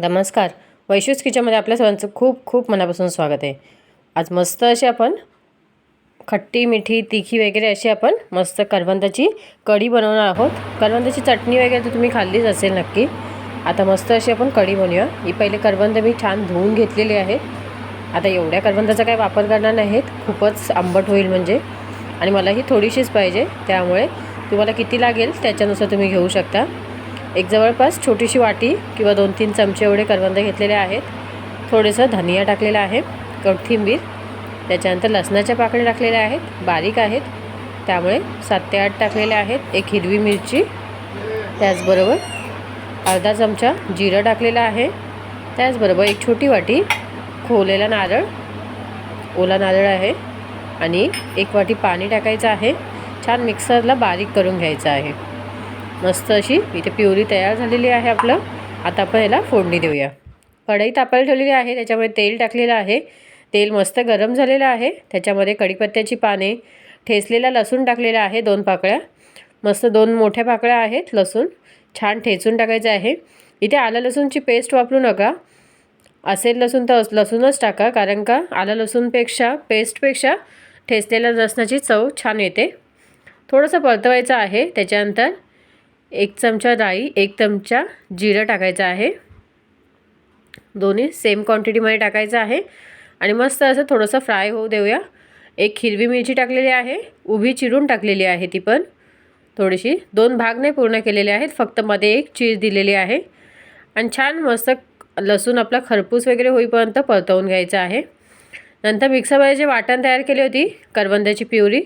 नमस्कार. वैश्विक किचनमध्ये आपल्या सर्वांचं खूप खूप मनापासून स्वागत आहे. आज मस्त अशी आपण खट्टी मिठी तिखी वगैरे अशी आपण मस्त करवंदाची कढी बनवणार आहोत. करवंदाची चटणी वगैरे तर तुम्ही खाल्लीच असेल नक्की. आता मस्त अशी आपण कढी बनवूया. ही पहिले करवंद मी छान धुवून घेतलेली आहेत आता एवढ्या करवंदाचा काही वापर करणार नाहीत. खूपच आंबट होईल म्हणजे. आणि मला ही थोडीशीच पाहिजे. त्यामुळे तुम्हाला किती लागेल त्याच्यानुसार तुम्ही घेऊ शकता. एक जवळपास छोटीशी वाटी किंवा दोन तीन चमचे एवढे करवंद घेतलेले आहेत. थोडंसं धनिया टाकलेलं आहे कोथिंबीर त्याच्यानंतर लसणाच्या पाकळ्या टाकलेल्या आहेत बारीक आहेत. त्यामुळे सात ते आठ टाकलेले आहेत एक हिरवी मिरची त्याचबरोबर अर्धा चमचा जिरं टाकलेलं आहे त्याचबरोबर एक छोटी वाटी खोवलेला नारळ ओला नारळ आहे आणि एक वाटी पाणी टाकायचं आहे छान मिक्सरला बारीक करून घ्यायचं आहे. मस्त अशी. इथे प्युरी तयार झालेली आहे आपलं. आता आपण याला फोडणी देऊया. कढई तापायला ठेवलेली आहे. त्याच्यामध्ये तेल टाकलेलं आहे. तेल मस्त गरम झालेलं आहे. त्याच्यामध्ये कढीपत्त्याची पाने ठेचलेला लसूण टाकलेला आहे दोन पाकळ्या. मस्त दोन मोठ्या पाकळ्या आहेत लसूण. छान ठेचून टाकायचं आहे. इथे आलं लसूणची पेस्ट वापरू नका. असेल लसूण तर लसूणच टाका. कारण का? आलं लसूणपेक्षा पेस्टपेक्षा ठेचलेल्या लसणाची चव छान येते. थोडंसं परतवायचं आहे. त्याच्यानंतर एक चमचा डाळी एक चमचा जिरं टाकायचं आहे. दोन्ही सेम क्वांटिटीमध्ये टाकायचं आहे. आणि मस्त असं थोडंसं फ्राय होऊ देऊया. एक हिरवी मिरची टाकलेली आहे. उभी चिरून टाकलेली आहे ती पण. थोडीशी दोन भाग नाही पूर्ण केलेले आहेत. फक्त मध्ये एक चीज दिलेली आहे. आणि छान मस्त लसूण आपला खरपूस वगैरे होईपर्यंत परतवून घ्यायचं आहे. नंतर मिक्सरमध्ये जे वाटण तयार केली होती करवंदाची प्युरी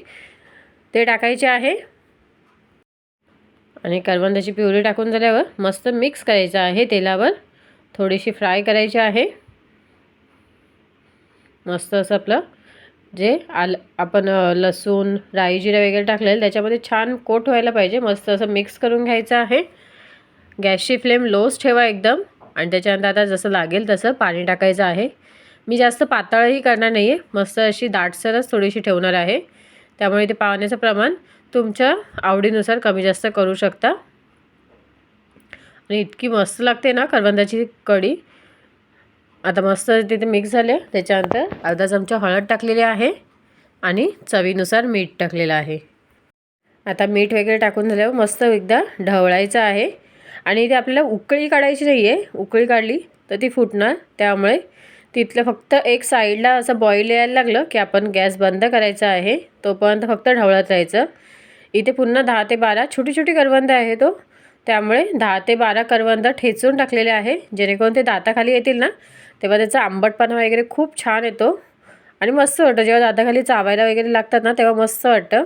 ते टाकायचे आहे. आणि करवंदाची प्युरी टाकून झाल्यावर मस्त मिक्स करायचं आहे तेलावर. थोडीशी फ्राय करायची आहे. मस्त असं आपलं जे आल आपण लसूण राई जिरा वगैरे टाकलेलं त्याच्यामध्ये छान कोट व्हायला पाहिजे. मस्त असं मिक्स करून घ्यायचं आहे. गॅसची फ्लेम लोच ठेवा एकदम. आणि त्याच्यानंतर आता जसं लागेल तसं पाणी टाकायचं आहे. मी जास्त पातळही करणार नाही आहे मस्त अशी दाटसरच थोडीशी ठेवणार आहे. त्यामुळे ते पाण्याचं प्रमाण तुमच्या आवडीनुसार कमी जास्त करू शकता. आणि इतकी मस्त लागते ना करवंदाची कढी. आता मस्त तिथे मिक्स झाले. त्याच्यानंतर अर्धा चमचा हळद टाकलेली आहे आणि चवीनुसार मीठ टाकलेलं आहे. आता मीठ वगैरे टाकून झाल्यावर मस्त एकदा ढवळायचं आहे. आणि इथे आपल्याला उकळी काढायची नाही आहे उकळी काढली तर ती फुटणार. त्यामुळे तिथलं फक्त एक साईडला असं बॉईल यायला लागलं की आपण गॅस बंद करायचा आहे. तोपर्यंत फक्त ढवळत राहायचं. इथे पुन्हा दहा ते बारा छोटी छोटी करवंद आहे तो हो. त्यामुळे दहा ते बारा करवंद ठेचून टाकलेले आहे. जेणेकरून ते दाताखाली येतील ना तेव्हा त्याचा आंबटपणा वगैरे खूप छान येतो. आणि मस्त वाटतं जेव्हा दाताखाली चावायला वगैरे लागतात ना तेव्हा मस्त वाटतं.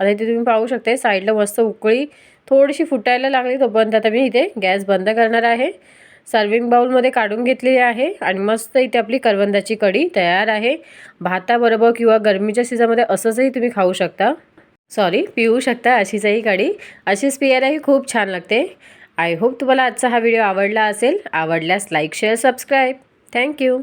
आता इथे तुम्ही पाहू शकते साईडला मस्त उकळी थोडीशी फुटायला लागली तोपर्यंत आता मी इथे गॅस बंद करणार आहे. सर्विंग बाउलमध्ये काढून घेतलेली आहे आणि मस्त इथे आपली करवंदाची कढी तयार आहे. भाताबरोबर किंवा गरमीच्या सीझनमध्ये असंचही तुम्ही खाऊ शकता. सॉरी पिऊ शकता अशीचही गाडी. अशीच पियालाही खूप छान लागते. आय होप तुम्हाला आजचा हा व्हिडिओ आवडला असेल. आवडल्यास लाईक शेअर सबस्क्राईब थँक्यू